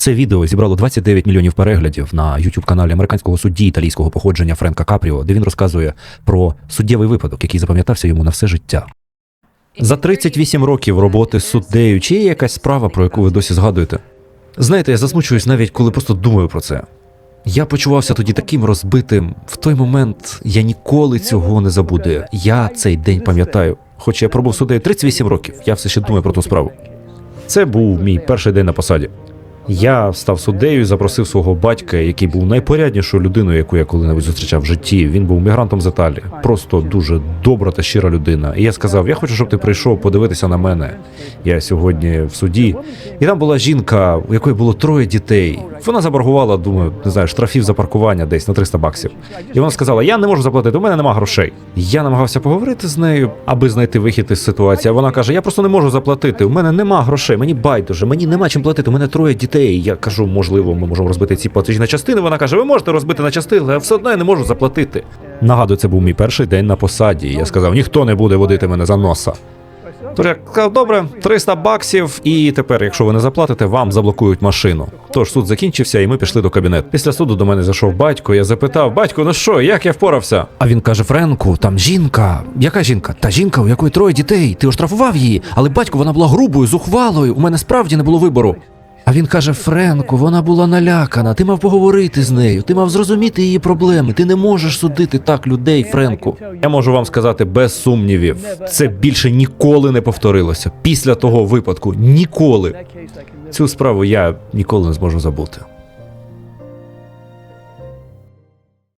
Це відео зібрало 29 мільйонів переглядів на youtube каналі американського судді італійського походження Френка Капріо, де він розказує про суттєвий випадок, який запам'ятався йому на все життя. За 38 років роботи суддею, чи є якась справа, про яку ви досі згадуєте? Знаєте, я засмучуюсь навіть коли просто думаю про це. Я почувався тоді таким розбитим. В той момент я ніколи цього не забуду. Я цей день пам'ятаю. Хоч я пробув суддею 38 років, я все ще думаю про ту справу. Це був мій перший день на посаді. Я став суддею і запросив свого батька, який був найпоряднішою людиною, яку я коли-небудь зустрічав в житті. Він був мігрантом з Італії, просто дуже добра та щира людина. І я сказав: Я хочу, щоб ти прийшов подивитися на мене. Я сьогодні в суді. І там була жінка, у якої було троє дітей. Вона заборгувала, думаю, не знаю, штрафів за паркування десь на 300 баксів. І вона сказала: Я не можу заплатити, у мене нема грошей. Я намагався поговорити з нею, аби знайти вихід із ситуації. Вона каже: Я просто не можу заплатити. У мене нема грошей, мені байдуже, мені нема чим платити. У мене троє дітей. Я кажу, можливо, ми можемо розбити ці платежі на частини. Вона каже: Ви можете розбити на частини, але все одно я не можу заплатити. Нагадую, це був мій перший день на посаді. Я сказав: ніхто не буде водити мене за носа. Тож я сказав, добре, 300 баксів, і тепер, якщо ви не заплатите, вам заблокують машину. Тож суд закінчився, і ми пішли до кабінету. Після суду до мене зайшов батько. Я запитав: батько, ну що, як я впорався? А він каже: Френку, там жінка. Яка жінка? Та жінка, у якої троє дітей. Ти оштрафував її, але батько вона була грубою, зухвалою. У мене справді не було вибору. А він каже: Френку, вона була налякана. Ти мав поговорити з нею, ти мав зрозуміти її проблеми. Ти не можеш судити так людей, Френку. Я можу вам сказати без сумнівів, це більше ніколи не повторилося. Після того випадку ніколи цю справу я ніколи не зможу забути.